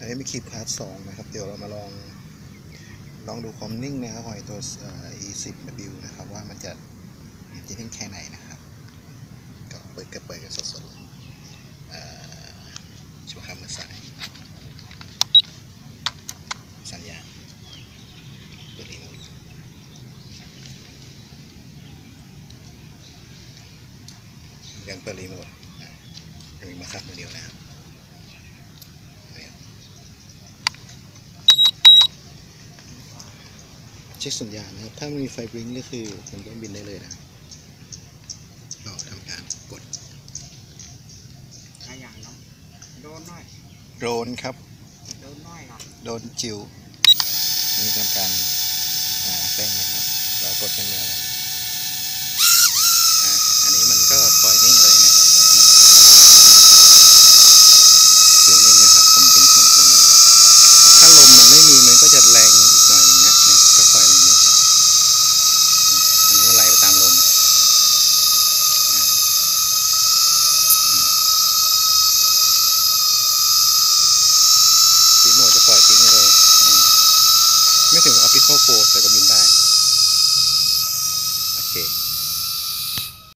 อันนี้มีคลิปพาร์ทสองนะครับ เดี๋ยวเรามาลองลองดูความนิ่งนะครับของตัว E10W นะครับ ว่ามันจะจะนิ่งแค่ไหนนะครับ ก็เปิดก็เปิดกันสดๆเอ่อช่วงคำมือสายสัญญาณเปิดรีโมทยังเปิดรีโมทอ่ยังมีมาคับมือเดียวนะครับเนี่ย เช็คสัญญาณนะครับ ถ้ามันมีไฟบลิงก์ก็คือมันก็บินได้เลยนะก็ทำการกดขยันเนาะโดนหน่อยโดรนครับ โดนหน่อยครับโดรนจิวนี่ทำการอ่าเร่งนะครับเรากดขึ้นมาเลย ล่อยทิ้งเลยไม่ถึงออฟฟิศโฟแต่ก็บินได้ โอเค